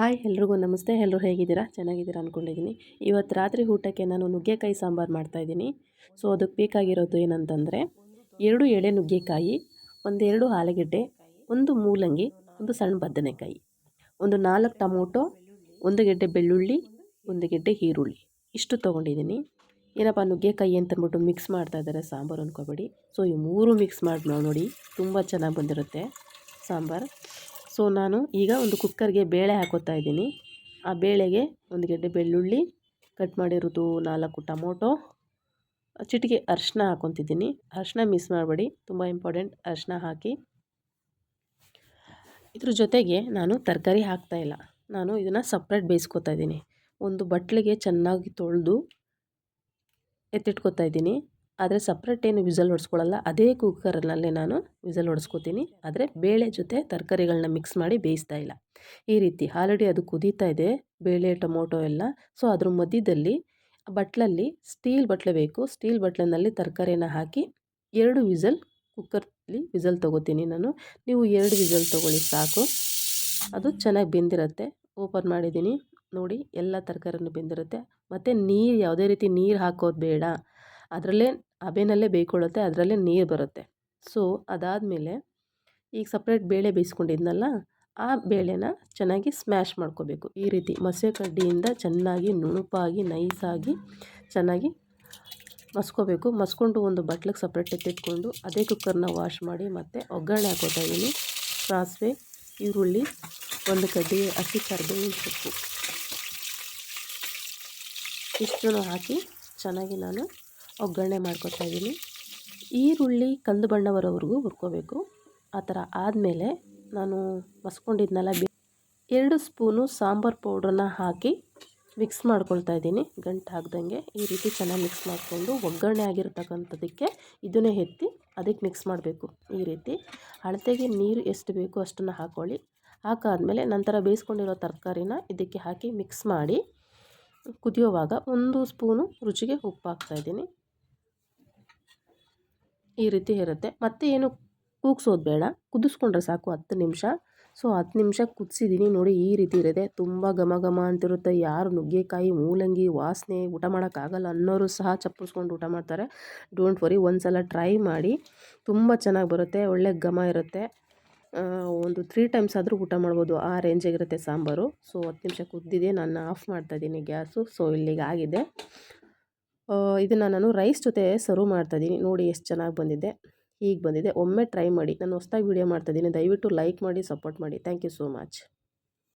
Hi ಎಲ್ರಿಗೂ ನಮಸ್ತೆ. ಎಲ್ಲರೂ ಹೇಗಿದ್ದೀರಾ? ಚೆನ್ನಾಗಿದ್ದೀರಾ ಅಂದ್ಕೊಂಡಿದ್ದೀನಿ ಇವತ್ತು ರಾತ್ರಿ ಊಟಕ್ಕೆ ನಾನು ನುಗ್ಗೆಕಾಯಿ ಸಾಂಬಾರು ಮಾಡ್ತಾಯಿದ್ದೀನಿ ಸೊ, ಅದಕ್ಕೆ ಬೇಕಾಗಿರೋದು ಏನಂತಂದರೆ ಎರಡು ಎಳೆ ನುಗ್ಗೆಕಾಯಿ ಒಂದೆರಡು ಆಲೂಗೆಡ್ಡೆ, ಒಂದು ಮೂಲಂಗಿ, ಒಂದು ಸಣ್ಣ ಬದನೆಕಾಯಿ, ಒಂದು ನಾಲ್ಕು ಟೊಮೊಟೊ, ಒಂದು ಗೆಡ್ಡೆ ಬೆಳ್ಳುಳ್ಳಿ, ಒಂದು ಗೆಡ್ಡೆ ಈರುಳ್ಳಿ. ಇಷ್ಟು ತೊಗೊಂಡಿದ್ದೀನಿ. ಏನಪ್ಪ, ನುಗ್ಗೆಕಾಯಿ ಅಂತಂದ್ಬಿಟ್ಟು ಮಿಕ್ಸ್ ಮಾಡ್ತಾ ಇದ್ದಾರೆ ಸಾಂಬಾರು ಅಂದ್ಕೋಬೇಡಿ ಸೊ, ಈ ಮೂರು ಮಿಕ್ಸ್ ಮಾಡಿ ನೋಡಿ, ತುಂಬ ಚೆನ್ನಾಗಿ ಬಂದಿರುತ್ತೆ ಸಾಂಬಾರು. ಸೊ ನಾನು ಈಗ ಒಂದು ಕುಕ್ಕರ್ಗೆ ಬೇಳೆ ಹಾಕೋತಾ ಇದ್ದೀನಿ. ಆ ಬೇಳೆಗೆ ಒಂದು ಗೆಡ್ಡೆ ಬೆಳ್ಳುಳ್ಳಿ, ಕಟ್ ಮಾಡಿರೋದು ನಾಲ್ಕು ಟೊಮೊಟೊ, ಚಿಟಿಕೆ ಅರಿಶಿನ ಹಾಕೊತಿದ್ದೀನಿ. ಅರಿಶಿನ ಮಿಸ್ ಮಾಡಬೇಡಿ, ತುಂಬ ಇಂಪಾರ್ಟೆಂಟ್ ಅರಿಶಿನ ಹಾಕಿ. ಇದ್ರ ಜೊತೆಗೆ ನಾನು ತರಕಾರಿ ಹಾಕ್ತಾಯಿಲ್ಲ ನಾನು ಇದನ್ನು ಸಪ್ರೇಟ್ ಬೇಯಿಸ್ಕೊತಾ ಇದ್ದೀನಿ. ಒಂದು ಬಟ್ಲಿಗೆ ಚೆನ್ನಾಗಿ ತೊಳೆದು ಎತ್ತಿಟ್ಕೊತಾ ಇದ್ದೀನಿ. ಆದರೆ ಸಪ್ರೇಟ್ ಏನು ವಿಸಲ್ ಹೊಡ್ಸ್ಕೊಳ್ಳಲ್ಲ ಅದೇ ಕುಕ್ಕರ್ನಲ್ಲೇ ನಾನು ವಿಸಲ್ ಹೊಡ್ಸ್ಕೊತೀನಿ. ಆದರೆ ಬೇಳೆ ಜೊತೆ ತರಕಾರಿಗಳನ್ನ ಮಿಕ್ಸ್ ಮಾಡಿ ಬೇಯಿಸ್ತಾ ಇಲ್ಲ. ಈ ರೀತಿ ಆಲ್ರೆಡಿ ಅದು ಕುದೀತಾ ಇದೆ, ಬೇಳೆ, ಟೊಮೊಟೊ ಎಲ್ಲ. ಸೊ ಅದ್ರ ಮಧ್ಯದಲ್ಲಿ ಬಟ್ಲಲ್ಲಿ ಸ್ಟೀಲ್ ಬಟ್ಲೆ ಬೇಕು. ಸ್ಟೀಲ್ ಬಟ್ಲಿನಲ್ಲಿ ತರಕಾರಿನ ಹಾಕಿ ಎರಡು ವಿಸಲ್ ಕುಕ್ಕರ್ಲಿ ವಿಸಲ್ ತೊಗೋತೀನಿ ನಾನು. ನೀವು ಎರಡು ವಿಸಲ್ ತೊಗೊಳ್ಳಿ ಸಾಕು. ಅದು ಚೆನ್ನಾಗಿ ಬೆಂದಿರುತ್ತೆ. ಓಪನ್ ಮಾಡಿದ್ದೀನಿ. ನೋಡಿ, ಎಲ್ಲ ತರಕಾರಿನೂ ಬೆಂದಿರುತ್ತೆ. ಮತ್ತು ನೀರು, ಯಾವುದೇ ರೀತಿ ನೀರು ಹಾಕೋದು ಬೇಡ. ಅದರಲ್ಲೇ ಹಬೆನಲ್ಲೇ ಬೇಯ್ಕೊಳ್ಳುತ್ತೆ, ಅದರಲ್ಲೇ ನೀರು ಬರುತ್ತೆ. ಸೊ ಅದಾದಮೇಲೆ ಈಗ ಸಪ್ರೇಟ್ ಬೇಳೆ ಬೇಯಿಸ್ಕೊಂಡಿದ್ನಲ್ಲ, ಆ ಬೇಳೆನ ಚೆನ್ನಾಗಿ ಸ್ಮ್ಯಾಶ್ ಮಾಡ್ಕೋಬೇಕು. ಈ ರೀತಿ ಮಸೆ ಕಡ್ಡಿಯಿಂದ ಚೆನ್ನಾಗಿ ನುಣುಪಾಗಿ, ನೈಸಾಗಿ ಚೆನ್ನಾಗಿ ಮಸ್ಕೋಬೇಕು. ಮಸ್ಕೊಂಡು ಒಂದು ಬಟ್ಲಿಗೆ ಸಪ್ರೇಟ್ ಎತ್ತಿಟ್ಕೊಂಡು ಅದೇ ಕುಕ್ಕರ್ನ ವಾಶ್ ಮಾಡಿ ಮತ್ತು ಒಗ್ಗರಣೆ ಹಾಕೋತಾ ಇದ್ದೀನಿ ಸಾಸಿವೆ, ಈರುಳ್ಳಿ, ಒಂದು ಕಡ್ಡಿ ಹಸಿ ಕರಿಬೇವಿನ ಸೊಪ್ಪು. ಇಷ್ಟನ್ನು ಹಾಕಿ ಚೆನ್ನಾಗಿ ನಾನು ಒಗ್ಗರಣೆ ಮಾಡ್ಕೊತಾ ಇದ್ದೀನಿ. ಈರುಳ್ಳಿ, ಕಂದು ಬಣ್ಣ ಬರೋವರೆಗೂ ಹುರ್ಕೋಬೇಕು. ಆ ಥರ ಆದಮೇಲೆ ನಾನು ಮಸ್ಕೊಂಡಿದ್ನಲ್ಲ ಬಿ ಎರಡು ಸ್ಪೂನು ಸಾಂಬಾರು ಪೌಡ್ರನ್ನ ಹಾಕಿ ಮಿಕ್ಸ್ ಮಾಡ್ಕೊಳ್ತಾ ಇದ್ದೀನಿ. ಗಂಟು ಹಾಕ್ದಂಗೆ ಈ ರೀತಿ ಚೆನ್ನಾಗಿ ಮಿಕ್ಸ್ ಮಾಡಿಕೊಂಡು ಒಗ್ಗರಣೆ ಆಗಿರ್ತಕ್ಕಂಥದ್ದಕ್ಕೆ ಇದನ್ನೇ ಎತ್ತಿ ಅದಕ್ಕೆ ಮಿಕ್ಸ್ ಮಾಡಬೇಕು. ಈ ರೀತಿ ಅಳತೆಗೆ ನೀರು ಎಷ್ಟು ಬೇಕೋ ಅಷ್ಟನ್ನು ಹಾಕ್ಕೊಳ್ಳಿ ಹಾಕಾದಮೇಲೆ ನಂತರ ಬೇಯಿಸ್ಕೊಂಡಿರೋ ತರಕಾರಿನ ಇದಕ್ಕೆ ಹಾಕಿ ಮಿಕ್ಸ್ ಮಾಡಿ ಕುದಿಯೋವಾಗ ಒಂದು ಸ್ಪೂನು ರುಚಿಗೆ ಉಪ್ಪು ಹಾಕ್ತಾಯಿದ್ದೀನಿ ಈ ರೀತಿ ಇರುತ್ತೆ. ಮತ್ತೆ ಏನು ಕೂಗ್ಸೋದು ಬೇಡ. ಕುದಿಸ್ಕೊಂಡ್ರೆ ಸಾಕು ಹತ್ತು ನಿಮಿಷ. ಸೊ ಹತ್ತು ನಿಮಿಷ ಕುದಿಸಿದ್ದೀನಿ ನೋಡಿ ಈ ರೀತಿ ಇರುತ್ತೆ. ತುಂಬ ಘಮ ಘಮ ಅಂತಿರುತ್ತೆ. ಯಾರು ನುಗ್ಗೆಕಾಯಿ, ಮೂಲಂಗಿ, ವಾಸನೆ ಊಟ ಮಾಡೋಕ್ಕಾಗಲ್ಲ ಅನ್ನೋರು ಸಹ ಚಪ್ಪರಿಸ್ಕೊಂಡು ಊಟ ಮಾಡ್ತಾರೆ. ಡೋಂಟ್ ವರಿ ಒಂದು ಸಲ ಟ್ರೈ ಮಾಡಿ. ತುಂಬ ಚೆನ್ನಾಗಿ ಬರುತ್ತೆ. ಒಳ್ಳೆ ಘಮ ಇರುತ್ತೆ. ಒಂದು ತ್ರೀ ಟೈಮ್ಸ್ ಆದರೂ ಊಟ ಮಾಡ್ಬೋದು. ಆ ರೇಂಜಾಗಿರುತ್ತೆ ಸಾಂಬಾರು. ಸೊ ಹತ್ತು ನಿಮಿಷ ಕುದ್ದಿದೆ. ನಾನು ಆಫ್ ಮಾಡ್ತಾಯಿದ್ದೀನಿ ಗ್ಯಾಸು. ಸೊ ಇಲ್ಲಿಗೆ ಆಗಿದೆ. ಇದನ್ನು ನಾನು ರೈಸ್ ಜೊತೆ ಸರ್ವ್ ಮಾಡ್ತಾಯಿದ್ದೀನಿ ನೋಡಿ ಎಷ್ಟು ಚೆನ್ನಾಗಿ ಬಂದಿದೆ. ಹೀಗೆ ಬಂದಿದೆ. ಒಮ್ಮೆ ಟ್ರೈ ಮಾಡಿ. ನಾನು ಹೊಸ್ದಾಗಿ ವೀಡಿಯೋ ಮಾಡ್ತಾಯಿದ್ದೀನಿ ದಯವಿಟ್ಟು ಲೈಕ್ ಮಾಡಿ ಸಪೋರ್ಟ್ ಮಾಡಿ. Thank you so much